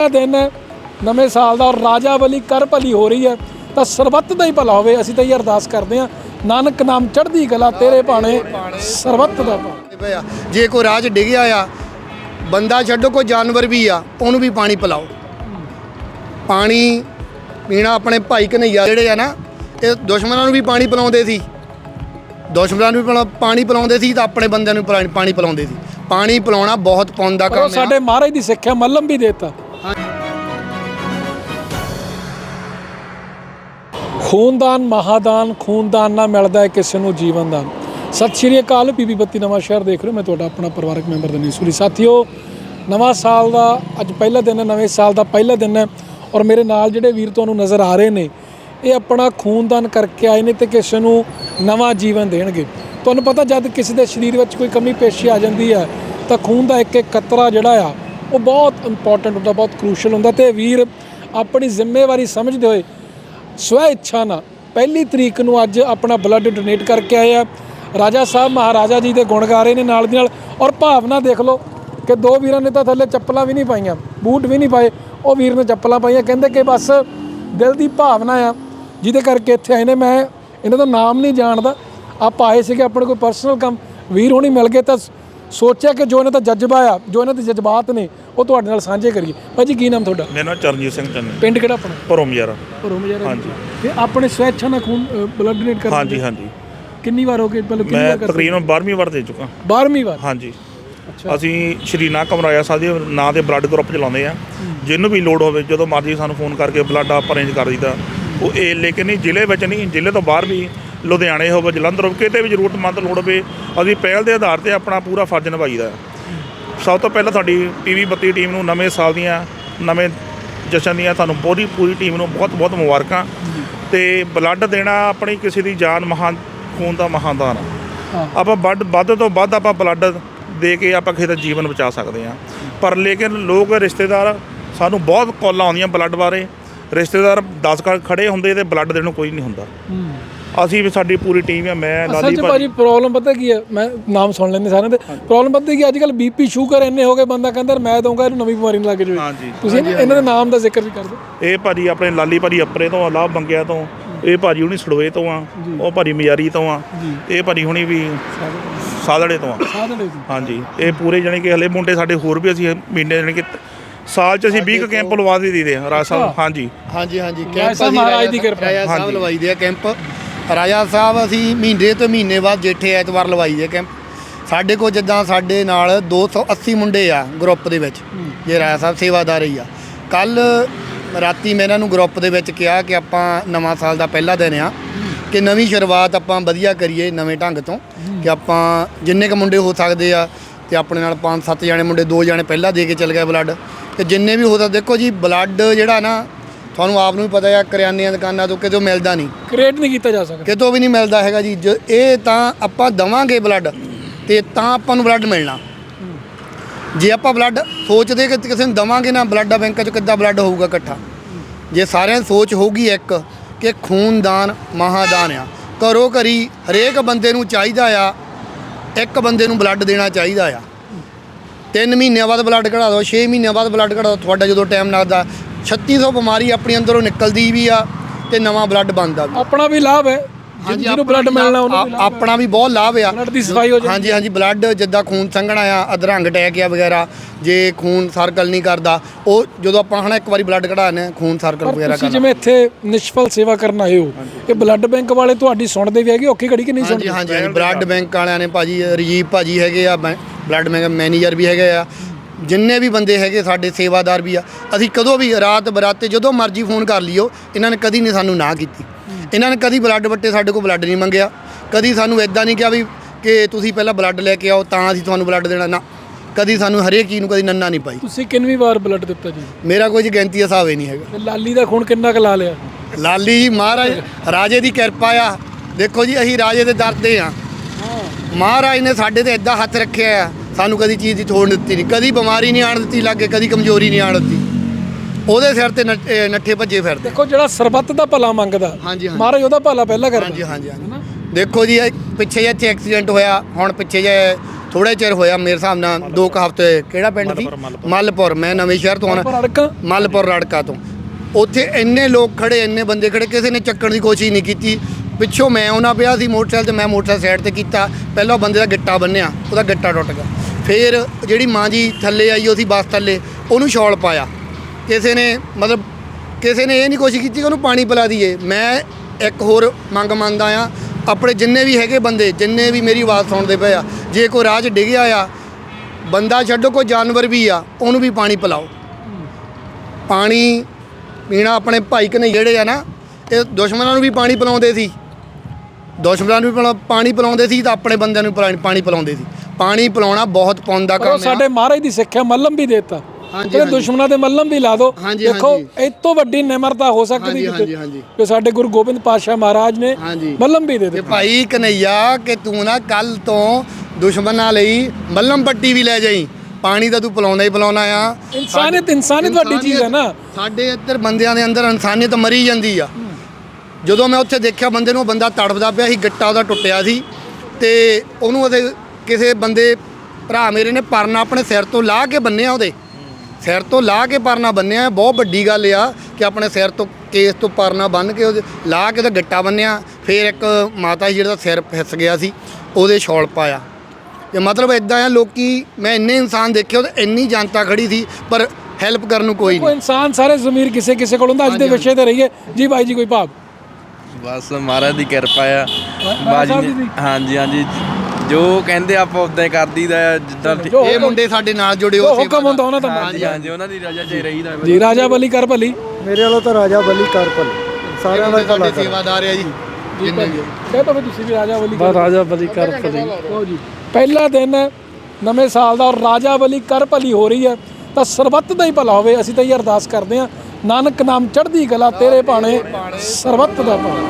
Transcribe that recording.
ਇਹ ਦਿਨ ਨਵੇਂ ਸਾਲ ਦਾ ਔਰ ਰਾਜਾ ਬਲੀ ਕਰ ਭਲੀ ਹੋ ਰਹੀ ਹੈ ਤਾਂ ਸਰਬੱਤ ਦਾ ਹੀ ਭਲਾ ਹੋਵੇ ਅਸੀਂ ਤਾਂ ਇਹ ਅਰਦਾਸ ਕਰਦੇ ਹਾਂ। ਨਾਨਕ ਨਾਮ ਚੜ੍ਹਦੀ ਕਲਾ ਤੇਰੇ ਭਾਣੇ ਸਰਬੱਤ ਦਾ ਭਲਾ ਪਿਆ ਜੇ ਕੋਈ ਰਾਜ ਡਿੱਗਿਆ ਆ ਬੰਦਾ ਛੱਡੋ ਕੋਈ ਜਾਨਵਰ ਵੀ ਆ ਉਹਨੂੰ ਵੀ ਪਾਣੀ ਪਿਲਾਓ। ਪਾਣੀ ਪੀਣਾ ਆਪਣੇ ਭਾਈ ਕਨਈਆ ਜਿਹੜੇ ਆ ਨਾ ਇਹ ਦੁਸ਼ਮਣਾਂ ਨੂੰ ਵੀ ਪਾਣੀ ਪਿਲਾਉਂਦੇ ਸੀ। ਦੁਸ਼ਮਣਾਂ ਨੂੰ ਵੀ ਪਿਲਾ- ਪਾਣੀ ਪਿਲਾਉਂਦੇ ਸੀ ਤਾਂ ਆਪਣੇ ਬੰਦਿਆਂ ਨੂੰ ਪਾਣੀ ਪਾਣੀ ਪਿਲਾਉਂਦੇ ਸੀ। ਪਾਣੀ ਪਿਲਾਉਣਾ ਬਹੁਤ ਪੁੰਨ ਦਾ ਪਰ ਉਹ ਕੰਮ ਸਾਡੇ ਹੈ ਮਹਾਰਾਜ ਦੀ ਸਿੱਖਿਆ ਮੱਲਮ ਵੀ ਦੇਤਾ। ਖੂਨਦਾਨ, ਮਹਾਦਾਨ, ਖੂਨਦਾਨ ਨਾਲ ਮਿਲਦਾ ਹੈ ਕਿਸੇ ਨੂੰ ਜੀਵਨ ਦਾਨ ਸਤਿ ਸ਼੍ਰੀ ਅਕਾਲ ਪੀਪੀ ਬੱਤੀ ਨਵਾਂ ਸ਼ਹਿਰ ਦੇਖ ਰਹੇ ਮੈਂ ਤੁਹਾਡਾ ਆਪਣਾ ਪਰਿਵਾਰਕ ਮੈਂਬਰ ਦਨੀ ਸੂਰੀ। ਸਾਥੀਓ, ਨਵਾਂ ਸਾਲ ਦਾ, ਅੱਜ ਪਹਿਲਾ ਦਿਨ ਹੈ, ਨਵੇਂ ਸਾਲ ਦਾ ਪਹਿਲਾ ਦਿਨ ਹੈ ਔਰ ਮੇਰੇ ਨਾਲ ਜਿਹੜੇ ਵੀਰ ਤੁਹਾਨੂੰ ਨਜ਼ਰ ਆ ਰਹੇ ਨੇ, ਇਹ ਆਪਣਾ ਖੂਨਦਾਨ ਕਰਕੇ ਆਏ ਨੇ ਤੇ ਕਿਸੇ ਨੂੰ ਨਵਾਂ ਜੀਵਨ ਦੇਣਗੇ। ਤੁਹਾਨੂੰ ਪਤਾ ਜਦ ਕਿਸੇ ਦੇ ਸਰੀਰ ਵਿੱਚ ਕੋਈ ਕਮੀ ਪੇਸ਼ੀ ਆ ਜਾਂਦੀ ਹੈ, ਤਾਂ ਖੂਨ ਦਾ ਇੱਕ ਇੱਕ ਕਤਰਾ ਜਿਹੜਾ ਆ, ਉਹ ਬਹੁਤ ਇੰਪੋਰਟੈਂਟ ਹੁੰਦਾ, ਬਹੁਤ ਕ੍ਰੂਸ਼ਲ ਹੁੰਦਾ ਤੇ ਵੀਰ ਆਪਣੀ ਜ਼ਿੰਮੇਵਾਰੀ ਸਮਝਦੇ ਹੋਏ ਸਵੈ ਇੱਛਾ ਨਾਲ ਪਹਿਲੀ ਤਰੀਕ ਨੂੰ ਅੱਜ ਆਪਣਾ ਬਲੱਡ ਡੋਨੇਟ ਕਰਕੇ ਆਏ ਆ। ਰਾਜਾ ਸਾਹਿਬ ਮਹਾਰਾਜਾ ਜੀ ਦੇ ਗੁਣ ਗਾ ਰਹੇ ਨੇ ਨਾਲ ਦੀ ਨਾਲ। ਔਰ ਭਾਵਨਾ ਦੇਖ ਲਓ ਕਿ ਦੋ ਵੀਰਾਂ ਨੇ ਤਾਂ ਥੱਲੇ ਚੱਪਲਾਂ ਵੀ ਨਹੀਂ ਪਾਈਆਂ, ਬੂਟ ਵੀ ਨਹੀਂ ਪਾਏ। ਉਹ ਵੀਰ ਨੇ ਚੱਪਲਾਂ ਪਾਈਆਂ, ਕਹਿੰਦੇ ਕਿ ਬਸ ਦਿਲ ਦੀ ਭਾਵਨਾ ਆ, ਜਿਹਦੇ ਕਰਕੇ ਇੱਥੇ ਆਏ ਨੇ। ਮੈਂ ਇਹਨਾਂ ਦਾ ਨਾਮ ਨਹੀਂ ਜਾਣਦਾ। ਆਪਾਂ ਆਏ ਸੀਗੇ ਆਪਣੇ ਕੋਈ ਪਰਸਨਲ ਕੰਮ। ਵੀਰ ਹੋਣੀ ਮਿਲ ਗਏ ਤਾਂ ਸੋਚਿਆ ਕਿ ਜੋ ਇਹਨਾਂ ਦਾ ਜਜ਼ਬਾ ਆ, ਜੋ ਇਹਨਾਂ ਦੇ ਜਜ਼ਬਾਤ ਨੇ ਉਹ ਤੁਹਾਡੇ ਨਾਲ ਸਾਂਝੇ ਕਰੀਏ। ਭਾਜੀ ਕੀ ਨਾਮ ਤੁਹਾਡਾ? ਮੇਰਾ ਨਾਮ ਚਰਨਜੀਤ ਸਿੰਘ ਚੰਨੀ। ਪਿੰਡ ਕਿਹੜਾ ਆਪਣਾ? ਭਰਮ ਯਾਰ। ਭਰੋਮ ਯਾਰ ਹਾਂਜੀ। ਤੇ ਆਪਣੇ ਸਵੈച്ਛਾ ਨਾਲ ਖੂਨ ਬਲੱਡ ਡੋਨੇਟ ਕਰਦੇ ਹਾਂਜੀ ਹਾਂਜੀ। ਕਿੰਨੀ ਵਾਰ ਹੋ ਗਈ ਪਹਿਲਾਂ ਕਿੰਨੀ ਮੈਂ ਵਾਰ ਕਰਦੇ? ਤਕਰੀਬਨ 12ਵੀਂ ਵਾਰ ਦੇ ਚੁੱਕਾ। 12ਵੀਂ ਵਾਰ? ਹਾਂਜੀ। ਅੱਛਾ। ਅਸੀਂ ਸ਼੍ਰੀ ਨਾ ਕਮਰਾਇਆ ਸਾਹਿਬ ਦੇ ਨਾਂ ਤੇ ਬਲੱਡ ਗਰੁੱਪ ਚਲਾਉਂਦੇ ਆ। ਜਿਹਨੂੰ ਵੀ ਲੋੜ ਹੋਵੇ ਜਦੋਂ ਮਰਜ਼ੀ ਸਾਨੂੰ ਫੋਨ ਕਰਕੇ ਬਲੱਡ ਆਪ ਅਰੇਂਜ ਕਰ ਦਈਦਾ। ਉਹ ਇਹ ਲੇਕਿਨ ਨਹੀਂ ਜ਼ਿਲ੍ਹੇ ਵਿੱਚ ਨਹੀਂ ਜ਼ਿਲ੍ਹੇ ਤੋਂ ਬਾਹਰ ਵੀ ਲੁਧਿਆਣੇ ਹੋਵੇ ਜਲੰਧਰ ਹੋਵੇ ਕਿਤੇ ਵੀ ਜ਼ਰੂਰਤਮੰਦ ਲੋੜ ਹੋਵੇ ਅਸੀਂ ਪਹਿਲ ਦੇ ਆਧਾਰ ਤੇ ਆਪਣਾ ਪੂਰਾ ਫਰਜ਼ ਨਿਭਾਈਦਾ। ਹੈ। ਸਭ ਤੋਂ ਪਹਿਲਾਂ ਸਾਡੀ ਪੀਵੀ 32 ਟੀਮ ਨੂੰ ਨਵੇਂ ਸਾਲ ਦੀਆਂ ਨਵੇਂ ਜਸ਼ਨ ਦੀਆਂ ਤੁਹਾਨੂੰ ਪੂਰੀ ਪੂਰੀ ਟੀਮ ਨੂੰ ਬਹੁਤ ਬਹੁਤ ਮੁਬਾਰਕਾਂ। ਤੇ ਬਲੱਡ ਦੇਣਾ ਆਪਣੀ ਕਿਸੇ ਦੀ ਜਾਨ ਮਹਾਨ ਖੂਨ ਦਾ ਮਹਾਦਾਨ ਆ। ਆਪਾਂ ਵੱਧ ਵੱਧ ਤੋਂ ਵੱਧ ਆਪਾਂ ਬਲੱਡ ਦੇ ਕੇ ਆਪਾਂ ਕਿਸੇ ਦਾ ਜੀਵਨ ਬਚਾ ਸਕਦੇ ਹਾਂ। ਪਰ ਲੇਕਿਨ ਲੋਕ ਰਿਸ਼ਤੇਦਾਰ ਸਾਨੂੰ ਬਹੁਤ ਕਾਲਾਂ ਆਉਂਦੀਆਂ ਬਲੱਡ ਬਾਰੇ। ਰਿਸ਼ਤੇਦਾਰ 10 ਖੜੇ ਹੁੰਦੇ ਤੇ ਬਲੱਡ ਦੇਣ ਨੂੰ ਕੋਈ ਨਹੀਂ ਹੁੰਦਾ। ਅਸੀਂ ਵੀ ਸਾਡੀ ਪੂਰੀ ਟੀਮ ਹੈ ਮੈਂ ਲਾਲੀ 'ਚ ਭਾਜੀ। ਪ੍ਰੋਬਲਮ ਪਤਾ ਕੀ ਹੈ ਮੈਂ ਨਾਮ ਸੁਣ ਲੈਂਦੇ ਸਾਰਿਆਂ ਦੇ। ਪ੍ਰੋਬਲਮ ਪਤਾ ਕੀ ਅੱਜ ਕੱਲ ਬੀਪੀ ਸ਼ੂਗਰ ਇੰਨੇ ਹੋ ਗਏ ਬੰਦਾ ਕਹਿੰਦਾ ਮੈਂ ਦਊਂਗਾ ਇਹਨੂੰ ਨਵੀਂ ਬਿਮਾਰੀ ਨਾ ਲੱਗ ਜਾਵੇ। ਤੁਸੀਂ ਇਹਨਾਂ ਦੇ ਨਾਮ ਦਾ ਜ਼ਿਕਰ ਵੀ ਕਰ ਦਿਓ। ਇਹ ਭਾਜੀ ਆਪਣੇ ਲਾਲੀ ਭਾਜੀ ਅਪਰੇ ਤੋਂ ਆ ਲਾਭ ਬੰਗਿਆ ਤੋਂ। ਇਹ ਭਾਜੀ ਹੁਣੀ ਸੜੋਏ ਤੋਂ ਆ ਉਹ ਭਾਜੀ ਮਜਾਰੀ ਤੋਂ ਆ। ਇਹ ਭਾਜੀ ਹੁਣੀ ਵੀ ਸਾਦੜੇ ਤੋਂ ਆ। ਸਾਧੜੇ ਦੀ ਹਾਂਜੀ। ਇਹ ਪੂਰੇ ਜਾਣੀ ਕਿ ਹਲੇ ਮੁੰਡੇ ਸਾਡੇ ਹੋਰ ਵੀ ਅਸੀਂ ਮਹੀਨੇ ਜਾਣੀ ਕਿ ਸਾਲ ਚ ਅਸੀਂ 20 ਕੈਂਪ ਲਵਾ ਦੇ ਦੀਦੇ ਆ ਰਾਜ ਸਾਹਿਬ। ਹਾਂਜੀ। ਹਾਂਜੀ ਹਾਂਜੀ। ਕੈਂਪ ਮਹਾਰਾਜ ਰਾਜਾ ਦੀ ਕਿਰਪਾ। ਰਾਜਾ ਸਾਹਿਬ। ਲਵਾਈ ਦੇ ਆ ਕੈਂਪ। ਰਾਜਾ ਸਾਹਿਬ, ਅਸੀਂ ਮਹੀਨੇ ਤੋਂ ਮਹੀਨੇ ਬਾਅਦ ਜੇਠੇ ਐਤਵਾਰ ਲਵਾਈਏ ਕੈਂਪ ਸਾਡੇ ਕੋਲ ਜਿੱਦਾਂ ਸਾਡੇ ਨਾਲ 280 ਮੁੰਡੇ ਆ ਗਰੁੱਪ ਦੇ ਵਿੱਚ, ਜੇ ਰਾਜਾ ਸਾਹਿਬ ਸੇਵਾਦਾਰ ਹੀ ਆ। ਕੱਲ ਰਾਤੀ ਮੈਂ ਇਹਨਾਂ ਨੂੰ ਗਰੁੱਪ ਦੇ ਵਿੱਚ ਕਿਹਾ ਕਿ ਆਪਾਂ ਨਵਾਂ ਸਾਲ ਦਾ ਪਹਿਲਾ ਦਿਨ ਆ, ਕਿ ਨਵੀਂ ਸ਼ੁਰੂਆਤ ਆਪਾਂ ਵਧੀਆ ਕਰੀਏ ਨਵੇਂ ਢੰਗ ਤੋਂ, ਕਿ ਆਪਾਂ ਜਿੰਨੇ ਕ ਮੁੰਡੇ ਹੋ ਸਕਦੇ ਆ, ਤੇ ਆਪਣੇ ਨਾਲ ਪੰਜ ਸੱਤ ਜਾਣੇ ਮੁੰਡੇ, ਦੋ ਜਾਣੇ ਪਹਿਲਾਂ ਦੇ ਕੇ ਚੱਲ ਗਏ ਬਲੱਡ ਤੇ ਜਿੰਨੇ ਵੀ ਹੋ ਸਕਦਾ, ਦੇਖੋ ਜੀ ਬਲੱਡ ਜਿਹੜਾ ਨਾ ਤੁਹਾਨੂੰ ਆਪ ਨੂੰ ਵੀ ਪਤਾ ਆ ਕਰਿਆਨੇ ਦੁਕਾਨਾਂ ਤੋਂ ਕਿਤੋਂ ਮਿਲਦਾ ਨਹੀਂ। ਕ੍ਰੀਏਟ ਨਹੀਂ ਕੀਤਾ ਜਾ ਸਕਦਾ। ਕਿਤੋਂ ਵੀ ਨਹੀਂ ਮਿਲਦਾ ਹੈਗਾ ਜੀ। ਜੋ ਇਹ ਤਾਂ ਆਪਾਂ ਦਵਾਂਗੇ ਬਲੱਡ ਤੇ ਤਾਂ ਆਪਾਂ ਨੂੰ ਬਲੱਡ ਮਿਲਣਾ। ਜੇ ਆਪਾਂ ਬਲੱਡ ਸੋਚਦੇ ਕਿ ਕਿਸੇ ਨੂੰ ਦਵਾਂਗੇ ਨਾ ਬਲੱਡ ਬੈਂਕ 'ਚ ਕਿੱਦਾਂ ਬਲੱਡ ਹੋਊਗਾ ਇਕੱਠਾ? ਜੇ ਸਾਰਿਆਂ ਦੀ ਸੋਚ ਹੋਊਗੀ ਇੱਕ ਕਿ ਖੂਨਦਾਨ ਮਹਾਦਾਨ ਆ। ਘਰੋ ਘਰੀ ਹਰੇਕ ਬੰਦੇ ਨੂੰ ਚਾਹੀਦਾ ਆ ਇੱਕ ਬੰਦੇ ਨੂੰ ਬਲੱਡ ਦੇਣਾ ਚਾਹੀਦਾ ਆ। ਤਿੰਨ ਮਹੀਨਿਆਂ ਬਾਅਦ ਬਲੱਡ ਕਢਾ ਦਿਓ 6 ਮਹੀਨਿਆਂ ਬਾਅਦ ਬਲੱਡ ਕਢਾ ਦਿਓ। ਤੁਹਾਡਾ ਜਦੋਂ ਟਾਈਮ ਲੱਗਦਾ 3600 ਬਿਮਾਰੀ ਆਪਣੀ ਅੰਦਰੋਂ ਨਿਕਲਦੀ ਵੀ ਆ ਤੇ ਨਵਾਂ ਬਲੱਡ ਬਣਦਾ ਵੀ। ਆਪਣਾ ਵੀ ਲਾਭ ਹੈ। ਜਿ- ਜਿਹਨੂੰ ਬਲੱਡ ਮਿਲਣਾ ਉਹਨੂੰ ਵੀ ਆ- ਆਪਣਾ ਵੀ ਬਹੁਤ ਲਾਭ ਆ। ਬਲੱਡ ਦੀ ਸਫ਼ਾਈ ਹੋ ਜਾਂਦੀ ਹਾਂਜੀ ਹਾਂਜੀ ਬਲੱਡ ਜਿੱਦਾਂ ਖੂਨ ਸੰਘਣਾ ਆ ਅਧਰੰਗ ਅਟੈਕ ਆ ਵਗੈਰਾ ਜੇ ਖੂਨ ਸਰਕਲ ਨਹੀਂ ਕਰਦਾ ਉਹ ਜਦੋਂ ਆਪਾਂ ਹਨਾ ਇੱਕ ਵਾਰੀ ਬਲੱਡ ਕਢਾਣੇ ਖੂਨ ਸਰਕਲ ਪਰ ਵਗੈਰਾ ਤੁਸੀਂ ਕਰਨਾ। ਜਿਵੇਂ ਇੱਥੇ ਨਿਸ਼ਫਲ ਸੇਵਾ ਕਰਨ ਆਏ ਹੋ ਇਹ ਬਲੱਡ ਬੈਂਕ ਵਾਲੇ ਤੁਹਾਡੀ ਸੁਣਦੇ ਵੀ ਹੈਗੇ ਔਖੀ ਘੜੀ ਕਿ ਨਹੀਂ ਹਾਂਜੀ ਸੁਣਦੇ? ਹਾਂਜੀ ਹਾਂਜੀ ਬਲੱਡ ਬੈਂਕ ਵਾਲਿਆਂ ਨੇ ਭਾਜੀ ਰਜੀਵ ਭਾਜੀ ਹੈਗੇ ਆ ਬਲੱਡ ਬੈਂਕ ਮੈਨੇਜਰ ਵੀ ਹੈਗੇ ਆ। ਜਿੰਨੇ ਵੀ ਬੰਦੇ ਹੈਗੇ ਸਾਡੇ ਸੇਵਾਦਾਰ ਵੀ ਆ ਅਸੀਂ ਕਦੋਂ ਵੀ ਰਾਤ ਬਰਾਤੇ ਜਦੋਂ ਮਰਜ਼ੀ ਫੋਨ ਕਰ ਲਿਓ ਇਹਨਾਂ ਨੇ ਕਦੀ ਨਹੀਂ ਸਾਨੂੰ ਨਾ ਕੀਤੀ। ਇਹਨਾਂ ਨੇ ਕਦੀ ਬਲੱਡ ਵੱਟੇ ਸਾਡੇ ਕੋਲ ਬਲੱਡ ਨਹੀਂ ਮੰਗਿਆ। ਕਦੀ ਸਾਨੂੰ ਇਦਾਂ ਨਹੀਂ ਕਿਹਾ ਵੀ ਕਿ ਤੁਸੀਂ ਪਹਿਲਾਂ ਬਲੱਡ ਲੈ ਕੇ ਆਓ ਤਾਂ ਅਸੀਂ ਤੁਹਾਨੂੰ ਬਲੱਡ ਦੇਣਾ ਨਾ। ਕਦੀ ਸਾਨੂੰ ਹਰੇਕ ਚੀਜ਼ ਨੂੰ ਕਦੀ ਨੰਨਾ ਨਹੀਂ ਪਾਈ। ਤੁਸੀਂ ਕਿੰਨਵੀਂ ਵਾਰ ਬਲੱਡ ਦਿੱਤਾ ਜੀ? ਮੇਰਾ ਕੋਈ ਜੀ ਗਿਣਤੀ ਦਾ ਹਿਸਾਬ ਹੀ ਨਹੀਂ ਹੈਗਾ। ਤੇ ਲਾਲੀ ਦਾ ਖੂਨ ਕਿੰਨਾ ਕੁ ਲਾ ਲਿਆ? ਲਾਲੀ ਜੀ ਮਹਾਰਾਜ ਰਾਜੇ ਦੀ ਕਿਰਪਾ ਆ। ਦੇਖੋ ਜੀ ਅਸੀਂ ਰਾਜੇ ਦੇ ਦਰ ਤੇ ਆ। ਮਹਾਰਾਜ ਨੇ ਸਾਡੇ ਤੇ ਇਦਾਂ ਹੱਥ ਰੱਖਿਆ ਆ। ਸਾਨੂੰ ਕਦੀ ਚੀਜ਼ ਦੀ ਥੋੜ ਦਿੱਤੀ ਨਹੀਂ ਕਦੀ ਬਿਮਾਰੀ ਨਹੀਂ ਆਣ ਦਿੱਤੀ ਲੱਗੇ ਕਦੀ ਕਮਜ਼ੋਰੀ ਨਹੀਂ ਆਣ ਦਿੱਤੀ। ਉਹਦੇ ਸਿਰ ਤੇ ਨੱਠ- ਇਹ ਨੱਠੇ ਭੱਜੇ ਫਿਰਦੇ। ਦੇਖੋ ਜਿਹੜਾ ਸਰਬੱਤ ਦਾ ਭਲਾ ਮੰਗਦਾ ਹਾਂਜੀ, ਹਾਂਜੀ। ਮਹਾਰਾਜ ਉਹਦਾ ਭਲਾ ਪਹਿਲਾਂ ਕਰਦਾ। ਹਾਂਜੀ ਹਾਂਜੀ ਹਾਂਜੀ। ਦੇਖੋ ਜੀ ਇਹ ਪਿੱਛੇ ਇੱਥੇ ਐਕਸੀਡੈਂਟ ਹੋਇਆ ਹੁਣ ਪਿੱਛੇ ਜੇ ਥੋੜਾ ਚਿਰ ਹੋਇਆ ਮੇਰੇ ਹਿਸਾਬ ਨਾਲ ਦੋ ਕੁ ਹਫ਼ਤੇ ਕਿਹੜਾ ਪਿੰਡ ਸੀ? ਮੱਲਪੁਰ ਮੈਂ ਨਵੇਂ ਸ਼ਹਿਰ ਤੋਂ ਆਉਣਾ। ਪਰ ਅੜਕਾਂ ਮੱਲਪੁਰ ਰੜਕਾ ਤੋਂ। ਉੱਥੇ ਇੰਨੇ ਲੋਕ ਖੜੇ ਇੰਨੇ ਬੰਦੇ ਖੜੇ ਕਿਸੇ ਨੇ ਚੱਕਣ ਦੀ ਕੋਸ਼ਿਸ਼ ਨਹੀਂ ਕੀਤੀ। ਪਿੱਛੋਂ ਮੈਂ ਉਹਨਾਂ ਪਿਆ ਸੀ ਮੋਟਰਸਾਈਕਲ ਤੇ ਮੈਂ ਮੋਟਰਸਾਈਕਲ ਸਾਈਡ ਤੇ ਕੀਤਾ। ਪਹਿਲਾਂ ਉਹ ਬੰਦੇ ਦਾ ਗਿੱਟਾ ਬੰਨਿਆ ਉਹਦਾ ਗਿੱਟਾ ਟੁੱਟ ਗਿਆ। ਫਿਰ ਜਿਹੜੀ ਮਾਂ ਜੀ ਥੱਲੇ ਆਈ, ਉਹ ਸੀ ਬੱਸ ਥੱਲੇ, ਉਹਨੂੰ ਛਾਲ ਪਾਇਆ। ਕਿਸੇ ਨੇ ਮਤਲਬ ਕਿਸੇ ਨੇ ਇਹ ਨਹੀਂ ਕੋਸ਼ਿਸ਼ ਕੀਤੀ ਕਿ ਉਹਨੂੰ ਪਾਣੀ ਪਿਲਾ ਦਈਏ। ਮੈਂ ਇੱਕ ਹੋਰ ਮੰਗ ਮੰਨਦਾ ਆ ਆਪਣੇ ਜਿੰਨੇ ਵੀ ਹੈਗੇ ਬੰਦੇ, ਜਿੰਨੇ ਵੀ ਮੇਰੀ ਆਵਾਜ਼ ਸੁਣਦੇ ਪਏ ਆ, ਜੇ ਕੋਈ ਰਾਹ 'ਚ ਡਿੱਗਿਆ ਆ, ਬੰਦਾ ਛੱਡੋ, ਕੋਈ ਜਾਨਵਰ ਵੀ ਆ, ਉਹਨੂੰ ਵੀ ਪਾਣੀ ਪਿਲਾਓ। ਪਾਣੀ ਪੀਣਾ ਆਪਣੇ ਭਾਈ ਕਨੇ ਜਿਹੜੇ ਆ ਨਾ, ਇਹ ਦੁਸ਼ਮਣਾਂ ਨੂੰ ਵੀ ਪਾਣੀ ਪਿਲਾਉਂਦੇ ਸੀ। ਦੁਸ਼ਮਣਾਂ ਨੂੰ ਵੀ ਪਿਲਾ- ਪਾਣੀ ਪਿਲਾਉਂਦੇ ਸੀ, ਤਾਂ ਆਪਣੇ ਬੰਦਿਆਂ ਨੂੰ ਪਿਲਾ- ਪਾਣੀ ਪਿਲਾਉਂਦੇ ਸੀ। ਪਾਣੀ ਪਿਲਾਉਣਾ ਬਹੁਤ ਪੁੰਨ ਦਾ ਕੰਮ ਸਾਡੇ ਹੈ ਮਹਾਰਾਜ ਦੀ ਸਿੱਖਿਆ ਮੱਲਮ ਵੀ ਦੇਤਾ। ਹਾਂਜੀ। ਦੁਸ਼ਮਣਾਂ ਦੇ ਮੱਲਮ ਵੀ ਲਾ ਦਿਓ ਦੇਖੋ। ਇਹ ਤੋਂ ਵੱਡੀ ਨਿਮਰਤਾ ਹੋ ਸਕਦੀ ਹਾਂਜੀ। ਕਿ ਸਾਡੇ ਗੁਰੂ ਗੋਬਿੰਦ ਪਾਤਸ਼ਾਹ ਮਹਾਰਾਜ ਨੇ। ਮੱਲਮ ਵੀ ਦੇ ਦਿੱਤਾ। ਭਾਈ ਕਨਈਆ ਕਿ ਤੂੰ ਨਾ ਕੱਲ ਤੋਂ ਦੁਸ਼ਮਣਾਂ ਲਈ ਮੱਲਮ ਪੱਟੀ ਵੀ ਲੈ ਜਾਈ। ਪਾਣੀ ਤਾਂ ਤੂੰ ਪਿਲਾਉਂਦਾ ਹੀ ਪਿਲਾਉਣਾ ਆ। ਇਨਸਾਨੀਅਤ ਇਨਸਾਨੀਅਤ ਵੱਡੀ ਚੀਜ਼ ਹੈ ਨਾ। ਸਾਡੇ ਇੱਧਰ ਬੰਦਿਆਂ ਦੇ ਅੰਦਰ ਇਨਸਾਨੀਅਤ ਮਰੀ ਜਾਂਦੀ ਆ। ਜਦੋਂ ਮੈਂ ਉੱਥੇ ਦੇਖਿਆ ਬੰਦੇ ਨੂੰ ਬੰਦਾ ਤੜਫਦਾ ਪਿਆ ਸੀ ਗਿੱਟਾ ਉਹਦਾ ਟੁੱਟਿਆ ਸੀ। ਤੇ ਉਹਨੂੰ ਉਹਦੇ ਕਿਸੇ ਬੰਦੇ ਭਰਾ ਮੇਰੇ ਨੇ ਪਰਨਾ ਆਪਣੇ ਸਿਰ ਤੋਂ ਲਾਹ ਕੇ ਬੰਨਿਆ ਉਹਦੇ। ਸਿਰ ਤੋਂ ਲਾਹ ਕੇ ਪਰਨਾ ਬੰਨਿਆ ਬਹੁਤ ਵੱਡੀ ਗੱਲ ਆ ਕਿ ਆਪਣੇ ਸਿਰ ਤੋਂ ਕੇਸ ਤੋਂ ਪਰਨਾ ਬੰਨ ਕੇ ਉਹਦੇ ਲਾਹ ਕੇ ਉਹਦਾ ਗਿੱਟਾ ਬੰਨਿਆ ਫਿਰ ਇੱਕ ਮਾਤਾ ਜੀ ਜਿਹੜਾ ਸਿਰ ਫਿਸ ਗਿਆ ਸੀ ਉਹਦੇ ਛੋਲ ਪਾਇਆ। ਇਹ ਮਤਲਬ ਇਦਾਂ ਆ ਲੋਕੀ ਮੈਂ ਇੰਨੇ ਇਨਸਾਨ ਦੇਖੇ ਉਹਦੇ ਇੰਨੀ ਜਨਤਾ ਖੜੀ ਸੀ ਪਰ ਹੈਲਪ ਕਰਨ ਨੂੰ ਕੋਈ ਕੋਈ ਨਹੀਂ। ਇਨਸਾਨ ਸਾਰੇ ਜ਼ਮੀਰ ਕਿਸੇ ਕਿਸੇ ਕੋਲ ਹੁੰਦਾ ਅੱਜ ਦੇ ਵਿਸ਼ੇ ਤੇ ਰਹੀਏ। ਜੀ ਬਾਈ ਜੀ ਕੋਈ ਭਾਵ? ਬਸ ਮਹਾਰਾਜ ਦੀ ਕਿਰਪਾ ਆ। ਬਾਜੀ? ਨੇ ਹਾਂਜੀ ਹਾਂਜੀ। ਜੋ ਕਹਿੰਦੇ ਆਪਾਂ ਉਦਾਂ ਹੀ ਕਰਦੀਦਾ ਆ ਜਿੱਦਾਂ ਜੋ ਇਹ ਮੁੰਡੇ ਸਾਡੇ ਨਾਲ ਜੁੜੇ ਜੋ ਹੋ ਹੁਕਮ ਹੁੰਦਾ ਉਹਨਾਂ ਦਾ। ਹਾਂਜੀ ਹਾਂਜੀ ਉਹਨਾਂ ਦੀ ਰਜਾ ਚ ਹੀ। ਰਹੀਦਾ ਜੀ ਰਾਜਾ ਬਲੀ ਕਰ ਭਲੀ। ਮੇਰੇ ਵੱਲੋਂ ਤਾਂ ਰਾਜਾ ਬਲੀ ਕਰ ਭਲੇ। ਸਾਰਿਆਂ ਦਾ ਭਲਾ ਸਾਡੇ ਕਰ। ਸੇਵਾਦਾਰ ਆ ਜੀ। ਜਿੰਨੇ ਵੀ। ਕਹਿ ਤਾਂ ਵੀ ਤੁਸੀਂ ਵੀ ਰਾਜਾ ਬਲੀ ਬਸ ਰਾਜਾ ਬਲੀ ਕਰ ਭਲੇ। ਲਓ ਜੀ। ਪਹਿਲਾ ਦਿਨ ਨਵੇਂ ਸਾਲ ਦਾ ਔਰ ਰਾਜਾ ਬਲੀ ਕਰ ਭਲੀ ਹੋ ਰਹੀ ਹੈ। ਤਾਂ ਸਰਬੱਤ ਦਾ ਹੀ ਭਲਾ ਹੋਵੇ ਅਸੀਂ ਤਾਂ ਇਹ ਅਰਦਾਸ ਕਰਦੇ ਹਾਂ। ਨਾਨਕ ਨਾਮ ਚੜ੍ਹਦੀ ਕਲਾ ਤੇਰੇ ਭਾਣੇ ਸਰਬੱਤ ਦਾ ਭਲਾ